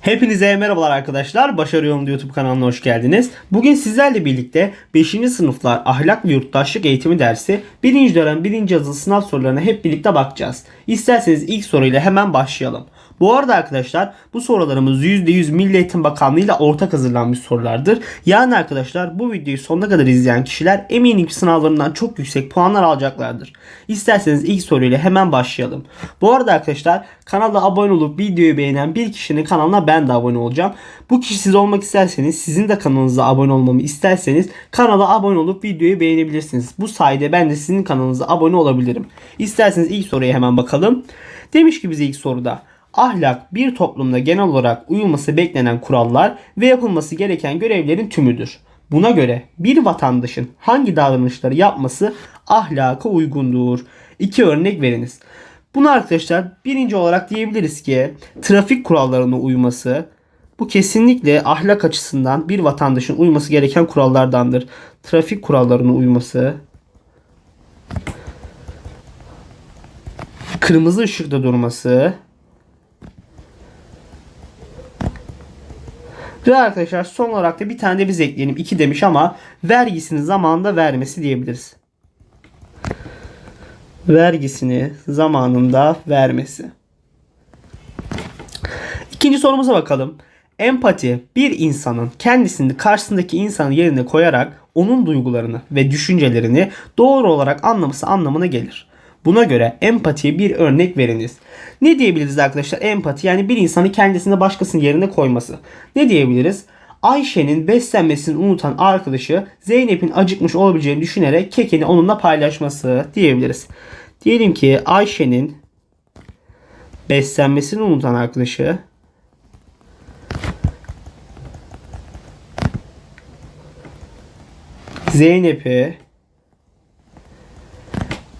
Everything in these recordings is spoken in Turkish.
Hepinize merhabalar arkadaşlar. Başarı Yolunda YouTube kanalına hoş geldiniz. Bugün sizlerle birlikte 5. sınıflar ahlak ve yurttaşlık eğitimi dersi 1. dönem 1. yazılı sınav sorularına hep birlikte bakacağız. İsterseniz ilk soruyla hemen başlayalım. Bu arada arkadaşlar bu sorularımız %100 Milli Eğitim Bakanlığı ile ortak hazırlanmış sorulardır. Yani arkadaşlar bu videoyu sonuna kadar izleyen kişiler eminim ki sınavlarından çok yüksek puanlar alacaklardır. İsterseniz ilk soruyla hemen başlayalım. Bu arada arkadaşlar kanala abone olup videoyu beğenen bir kişinin kanalına ben de abone olacağım. Bu kişi siz olmak isterseniz sizin de kanalınıza abone olmamı isterseniz kanala abone olup videoyu beğenebilirsiniz. Bu sayede ben de sizin kanalınıza abone olabilirim. İsterseniz ilk soruya hemen bakalım. Demiş ki bize ilk soruda ahlak bir toplumda genel olarak uyulması beklenen kurallar ve yapılması gereken görevlerin tümüdür. Buna göre bir vatandaşın hangi davranışları yapması ahlaka uygundur? İki örnek veriniz. Bunu arkadaşlar birinci olarak diyebiliriz ki trafik kurallarına uyması bu kesinlikle ahlak açısından bir vatandaşın uyması gereken kurallardandır. Trafik kurallarına uyması kırmızı ışıkta durması Ve arkadaşlar son olarak da bir tane de biz ekleyelim. 2 demiş ama vergisini zamanında vermesi diyebiliriz. Vergisini zamanında vermesi. İkinci sorumuza bakalım. Empati bir insanın kendisini karşısındaki insanın yerine koyarak onun duygularını ve düşüncelerini doğru olarak anlaması anlamına gelir. Buna göre empatiye bir örnek veriniz. Ne diyebiliriz arkadaşlar? Empati yani bir insanı kendisine başkasının yerine koyması. Ne diyebiliriz? Ayşe'nin beslenmesini unutan arkadaşı Zeynep'in acıkmış olabileceğini düşünerek kekini onunla paylaşması diyebiliriz. Diyelim ki Ayşe'nin beslenmesini unutan arkadaşı Zeynep'i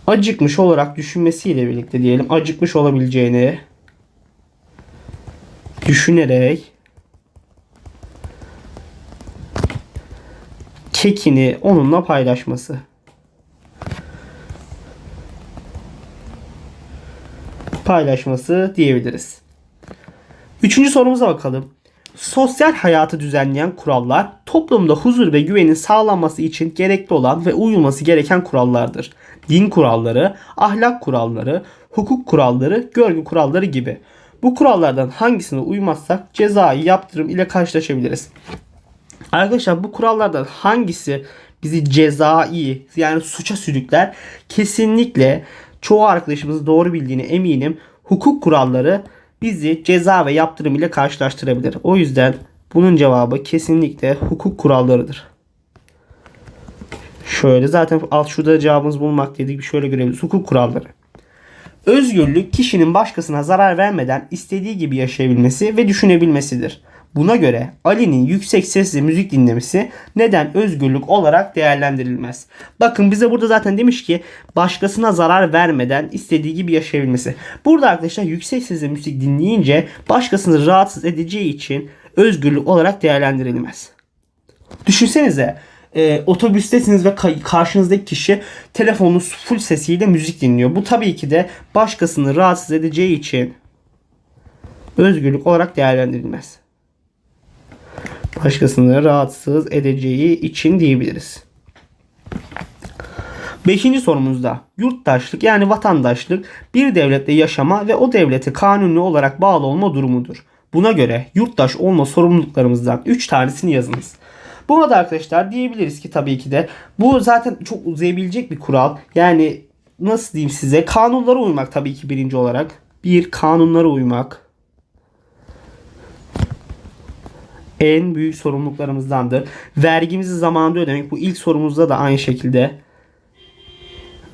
acıkmış olarak düşünmesiyle birlikte diyelim acıkmış olabileceğini düşünerek kekini onunla paylaşması. Paylaşması diyebiliriz. Üçüncü sorumuza bakalım. Sosyal hayatı düzenleyen kurallar toplumda huzur ve güvenin sağlanması için gerekli olan ve uyulması gereken kurallardır. Din kuralları, ahlak kuralları, hukuk kuralları, görgü kuralları gibi. Bu kurallardan hangisine uymazsak cezai yaptırım ile karşılaşabiliriz. Arkadaşlar bu kurallardan hangisi bizi cezai yani suça sürükler? Kesinlikle çoğu arkadaşımız doğru bildiğine eminim. Hukuk kuralları bizi ceza ve yaptırım ile karşılaştırabilir. O yüzden bunun cevabı kesinlikle hukuk kurallarıdır. Şöyle zaten alt şurada cevabımız bulmak dedik. Şöyle görebiliriz. Hukuk kuralları. Özgürlük kişinin başkasına zarar vermeden istediği gibi yaşayabilmesi ve düşünebilmesidir. Buna göre Ali'nin yüksek sesle müzik dinlemesi neden özgürlük olarak değerlendirilmez? Bakın bize burada zaten demiş ki başkasına zarar vermeden istediği gibi yaşayabilmesi. Burada arkadaşlar yüksek sesle müzik dinleyince başkasını rahatsız edeceği için özgürlük olarak değerlendirilmez. Düşünsenize e, otobüstesiniz ve ka- karşınızdaki kişi telefonun full sesiyle müzik dinliyor. Bu tabii ki de başkasını rahatsız edeceği için özgürlük olarak değerlendirilmez başkasını rahatsız edeceği için diyebiliriz. Beşinci sorumuzda yurttaşlık yani vatandaşlık bir devlette yaşama ve o devlete kanuni olarak bağlı olma durumudur. Buna göre yurttaş olma sorumluluklarımızdan 3 tanesini yazınız. Buna da arkadaşlar diyebiliriz ki tabii ki de bu zaten çok uzayabilecek bir kural. Yani nasıl diyeyim size kanunlara uymak tabii ki birinci olarak. Bir kanunlara uymak. en büyük sorumluluklarımızdandır. Vergimizi zamanında ödemek. Bu ilk sorumuzda da aynı şekilde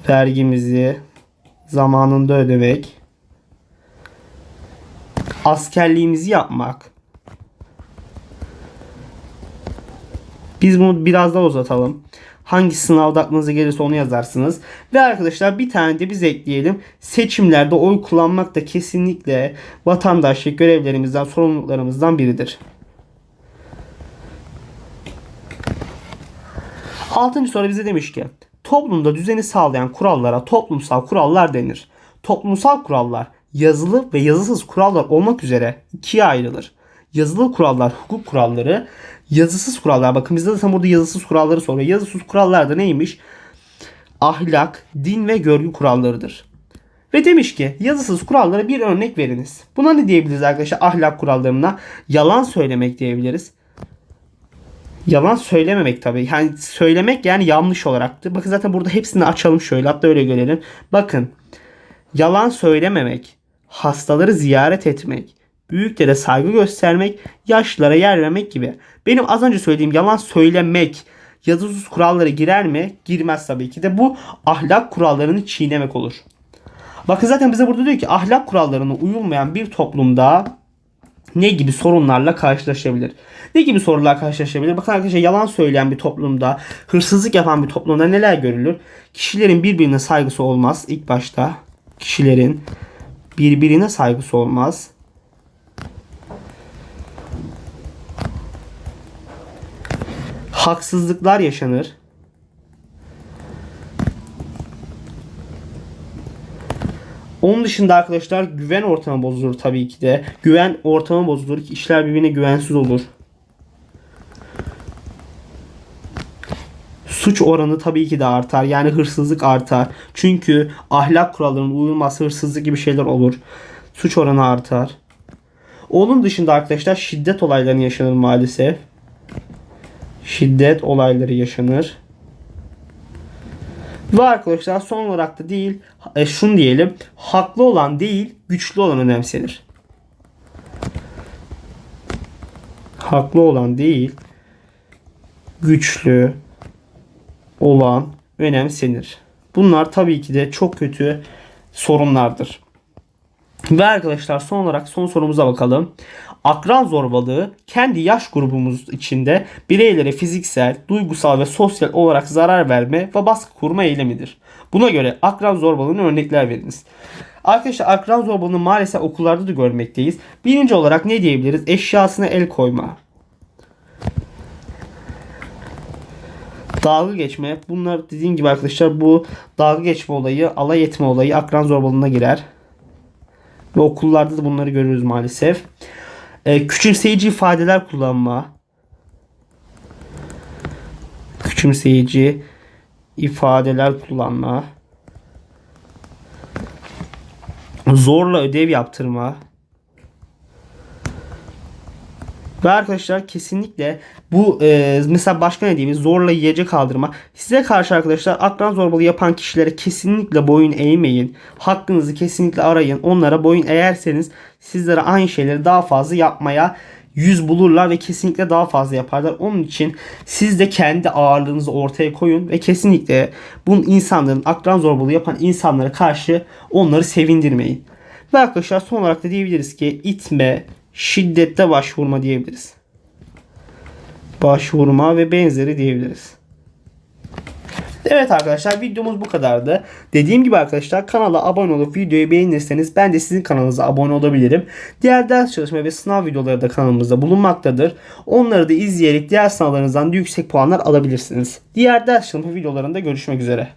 vergimizi zamanında ödemek. Askerliğimizi yapmak. Biz bunu biraz daha uzatalım. Hangi sınavda aklınıza gelirse onu yazarsınız. Ve arkadaşlar bir tane de biz ekleyelim. Seçimlerde oy kullanmak da kesinlikle vatandaşlık görevlerimizden, sorumluluklarımızdan biridir. Altıncı soru bize demiş ki toplumda düzeni sağlayan kurallara toplumsal kurallar denir. Toplumsal kurallar yazılı ve yazısız kurallar olmak üzere ikiye ayrılır. yazılı kurallar, hukuk kuralları, yazısız kurallar. Bakın bizde zaten burada yazısız kuralları soruyor. Yazısız kurallar da neymiş? Ahlak, din ve görgü kurallarıdır. Ve demiş ki yazısız kurallara bir örnek veriniz. Buna ne diyebiliriz arkadaşlar? Ahlak kurallarına yalan söylemek diyebiliriz. Yalan söylememek tabii. Yani söylemek yani yanlış olaraktı. Bakın zaten burada hepsini açalım şöyle. Hatta öyle görelim. Bakın. Yalan söylememek, hastaları ziyaret etmek, büyüklere saygı göstermek, yaşlılara yer vermek gibi. Benim az önce söylediğim yalan söylemek yazısız kurallara girer mi? Girmez tabii ki de. Bu ahlak kurallarını çiğnemek olur. Bakın zaten bize burada diyor ki ahlak kurallarına uyulmayan bir toplumda ne gibi sorunlarla karşılaşabilir? Ne gibi sorunlar karşılaşabilir? Bakın arkadaşlar yalan söyleyen bir toplumda, hırsızlık yapan bir toplumda neler görülür? Kişilerin birbirine saygısı olmaz ilk başta. Kişilerin birbirine saygısı olmaz. Haksızlıklar yaşanır. Onun dışında arkadaşlar güven ortamı bozulur tabii ki de. Güven ortamı bozulur. İşler birbirine güvensiz olur. Suç oranı tabii ki de artar. Yani hırsızlık artar. Çünkü ahlak kurallarının uyulması hırsızlık gibi şeyler olur. Suç oranı artar. Onun dışında arkadaşlar şiddet olayları yaşanır maalesef. Şiddet olayları yaşanır. Ve arkadaşlar son olarak da değil e, şunu diyelim haklı olan değil güçlü olan önemsenir. Haklı olan değil güçlü olan önemsenir. Bunlar tabii ki de çok kötü sorunlardır. Ve arkadaşlar son olarak son sorumuza bakalım. Akran zorbalığı kendi yaş grubumuz içinde bireylere fiziksel, duygusal ve sosyal olarak zarar verme ve baskı kurma eylemidir. Buna göre akran zorbalığına örnekler veriniz. Arkadaşlar akran zorbalığını maalesef okullarda da görmekteyiz. Birinci olarak ne diyebiliriz? Eşyasına el koyma. Dalga geçme. Bunlar dediğim gibi arkadaşlar bu dalga geçme olayı, alay etme olayı akran zorbalığına girer. Ve okullarda da bunları görürüz maalesef. Ee, küçümseyici ifadeler kullanma. Küçümseyici ifadeler kullanma. Zorla ödev yaptırma. Ve arkadaşlar kesinlikle bu e, mesela başka ne diyeyim zorla yiyecek kaldırma. Size karşı arkadaşlar akran zorbalığı yapan kişilere kesinlikle boyun eğmeyin. Hakkınızı kesinlikle arayın. Onlara boyun eğerseniz sizlere aynı şeyleri daha fazla yapmaya yüz bulurlar ve kesinlikle daha fazla yaparlar. Onun için siz de kendi ağırlığınızı ortaya koyun ve kesinlikle bu insanların akran zorbalığı yapan insanlara karşı onları sevindirmeyin. Ve arkadaşlar son olarak da diyebiliriz ki itme, şiddette başvurma diyebiliriz. Başvurma ve benzeri diyebiliriz. Evet arkadaşlar videomuz bu kadardı. Dediğim gibi arkadaşlar kanala abone olup videoyu beğenirseniz ben de sizin kanalınıza abone olabilirim. Diğer ders çalışma ve sınav videoları da kanalımızda bulunmaktadır. Onları da izleyerek diğer sınavlarınızdan da yüksek puanlar alabilirsiniz. Diğer ders çalışma videolarında görüşmek üzere.